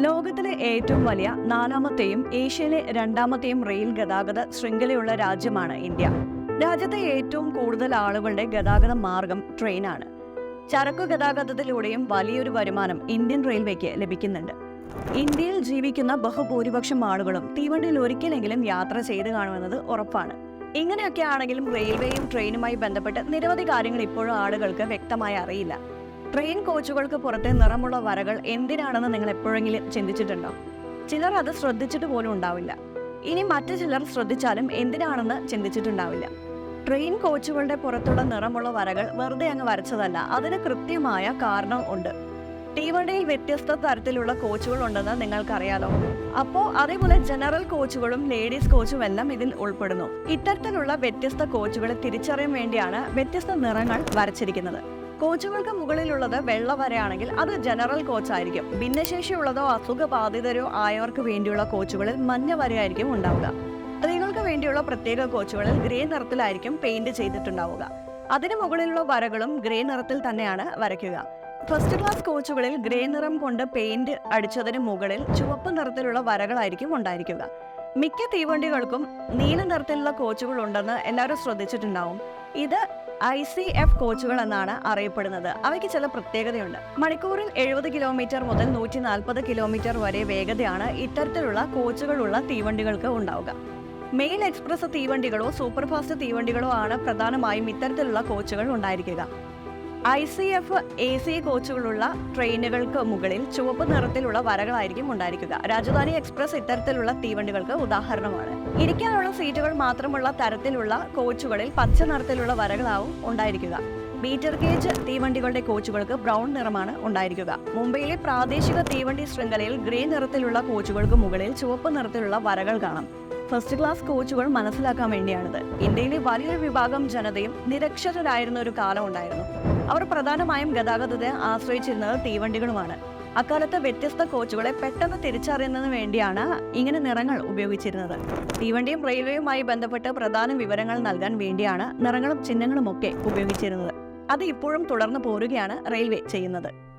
ലോകത്തിലെ ഏറ്റവും വലിയ നാലാമത്തെയും ഏഷ്യയിലെ രണ്ടാമത്തെയും റെയിൽ ഗതാഗത ശൃംഖലയുള്ള രാജ്യമാണ് ഇന്ത്യ. രാജ്യത്തെ ഏറ്റവും കൂടുതൽ ആളുകളുടെ ഗതാഗത മാർഗം ട്രെയിനാണ്. ചരക്കു ഗതാഗതത്തിലൂടെയും വലിയൊരു വരുമാനം ഇന്ത്യൻ റെയിൽവേക്ക് ലഭിക്കുന്നുണ്ട്. ഇന്ത്യയിൽ ജീവിക്കുന്ന ബഹുഭൂരിപക്ഷം ആളുകളും തീവണ്ടിയിൽ ഒരിക്കലെങ്കിലും യാത്ര ചെയ്ത് കാണുമെന്നത് ഉറപ്പാണ്. ഇങ്ങനെയൊക്കെ ആണെങ്കിലും റെയിൽവേയും ട്രെയിനുമായി ബന്ധപ്പെട്ട് നിരവധി കാര്യങ്ങൾ ഇപ്പോഴും ആളുകൾക്ക് വ്യക്തമായി അറിയില്ല. ട്രെയിൻ കോച്ചുകൾക്ക് പുറത്തെ നിറമുള്ള വരകൾ എന്തിനാണെന്ന് നിങ്ങൾ എപ്പോഴെങ്കിലും ചിന്തിച്ചിട്ടുണ്ടോ? ചിലർ അത് ശ്രദ്ധിച്ചിട്ട് പോലും ഉണ്ടാവില്ല. ഇനി മറ്റു ചിലർ ശ്രദ്ധിച്ചാലും എന്തിനാണെന്ന് ചിന്തിച്ചിട്ടുണ്ടാവില്ല. ട്രെയിൻ കോച്ചുകളുടെ പുറത്തുള്ള നിറമുള്ള വരകൾ വെറുതെ അങ്ങ് വരച്ചതല്ല അതിന് കൃത്യമായ കാരണം ഉണ്ട്. തീവണ്ടിയിൽ വ്യത്യസ്ത തരത്തിലുള്ള കോച്ചുകൾ ഉണ്ടെന്ന് നിങ്ങൾക്കറിയാലോ. അപ്പോ അതേപോലെ ജനറൽ കോച്ചുകളും ലേഡീസ് കോച്ചും എല്ലാം ഇതിൽ ഉൾപ്പെടുന്നു. ഇത്തരത്തിലുള്ള വ്യത്യസ്ത കോച്ചുകളെ തിരിച്ചറിയാൻ വേണ്ടിയാണ് വ്യത്യസ്ത നിറങ്ങൾ വരച്ചിരിക്കുന്നത്. കോച്ചുകൾക്ക് മുകളിലുള്ളത് വെള്ള വരയാണെങ്കിൽ അത് ജനറൽ കോച്ച് ആയിരിക്കും ഭിന്നശേഷിയുള്ളതോ അസുഖബാധിതരോ ആയവർക്ക് വേണ്ടിയുള്ള കോച്ചുകളിൽ മഞ്ഞ വരയായിരിക്കും ഉണ്ടാവുക. സ്ത്രീകൾക്ക് വേണ്ടിയുള്ള പ്രത്യേക കോച്ചുകളിൽ ഗ്രേ നിറത്തിലായിരിക്കും പെയിന്റ് ചെയ്തിട്ടുണ്ടാവുക. അതിനു മുകളിലുള്ള വരകളും ഗ്രേ നിറത്തിൽ തന്നെയാണ് വരയ്ക്കുക. ഫസ്റ്റ് ക്ലാസ് കോച്ചുകളിൽ ഗ്രേ നിറം കൊണ്ട് പെയിന്റ് അടിച്ചതിന് മുകളിൽ ചുവപ്പ് നിറത്തിലുള്ള വരകളായിരിക്കും ഉണ്ടായിരിക്കുക. മിക്ക തീവണ്ടികൾക്കും നീല നിറത്തിലുള്ള കോച്ചുകൾ ഉണ്ടെന്ന് എല്ലാവരും ശ്രദ്ധിച്ചിട്ടുണ്ടാവും. ഇത് ഐ സി എഫ് കോച്ചുകൾ എന്നാണ് അറിയപ്പെടുന്നത്. അവയ്ക്ക് ചില പ്രത്യേകതയുണ്ട്. മണിക്കൂറിൽ എഴുപത് കിലോമീറ്റർ മുതൽ നൂറ്റി നാൽപ്പത് കിലോമീറ്റർ വരെ വേഗതയാണ് ഇത്തരത്തിലുള്ള കോച്ചുകളുള്ള തീവണ്ടികൾക്ക് ഉണ്ടാവുക. മെയിൽ എക്സ്പ്രസ് തീവണ്ടികളോ സൂപ്പർഫാസ്റ്റ് തീവണ്ടികളോ ആണ് പ്രധാനമായും ഇത്തരത്തിലുള്ള കോച്ചുകൾ ഉണ്ടായിരിക്കുക. I C F A C കോച്ചുകളുള്ള ട്രെയിനുകൾക്ക് മുകളിൽ ചുവപ്പ് നിറത്തിലുള്ള വരകളായിരിക്കും ഉണ്ടായിരിക്കുക. രാജധാനി എക്സ്പ്രസ് ഇത്തരത്തിലുള്ള തീവണ്ടികൾക്ക് ഉദാഹരണമാണ്. ഇരിക്കാനുള്ള സീറ്റുകൾ മാത്രമുള്ള തരത്തിലുള്ള കോച്ചുകളിൽ പച്ച നിറത്തിലുള്ള വരകളാവും ഉണ്ടായിരിക്കുക. മീറ്റർ ഗേജ് തീവണ്ടികളുടെ കോച്ചുകൾക്ക് ബ്രൗൺ നിറമാണ് ഉണ്ടായിരിക്കുക. മുംബൈയിലെ പ്രാദേശിക തീവണ്ടി ശൃംഖലയിൽ ഗ്രേ നിറത്തിലുള്ള കോച്ചുകൾക്ക് മുകളിൽ ചുവപ്പ് നിറത്തിലുള്ള വരകൾ കാണാം. ഫസ്റ്റ് ക്ലാസ് കോച്ചുകൾ മനസ്സിലാക്കാൻ വേണ്ടിയാണിത്. ഇന്ത്യയിലെ വലിയൊരു വിഭാഗം ജനതയും നിരക്ഷരരായിരുന്ന ഒരു കാലം ഉണ്ടായിരുന്നു. അവർ പ്രധാനമായും ഗതാഗതത്തെ ആശ്രയിച്ചിരുന്നത് തീവണ്ടികളുമാണ്. അക്കാലത്ത് വ്യത്യസ്ത കോച്ചുകളെ പെട്ടെന്ന് തിരിച്ചറിയുന്നതിന് വേണ്ടിയാണ് ഇങ്ങനെ നിറങ്ങൾ ഉപയോഗിച്ചിരുന്നത്. തീവണ്ടിയും റെയിൽവേയുമായി ബന്ധപ്പെട്ട് പ്രധാന വിവരങ്ങൾ നൽകാൻ വേണ്ടിയാണ് നിറങ്ങളും ചിഹ്നങ്ങളും ഒക്കെ ഉപയോഗിച്ചിരുന്നത്. അത് ഇപ്പോഴും തുടർന്നു പോരുകയാണ് റെയിൽവേ ചെയ്യുന്നത്.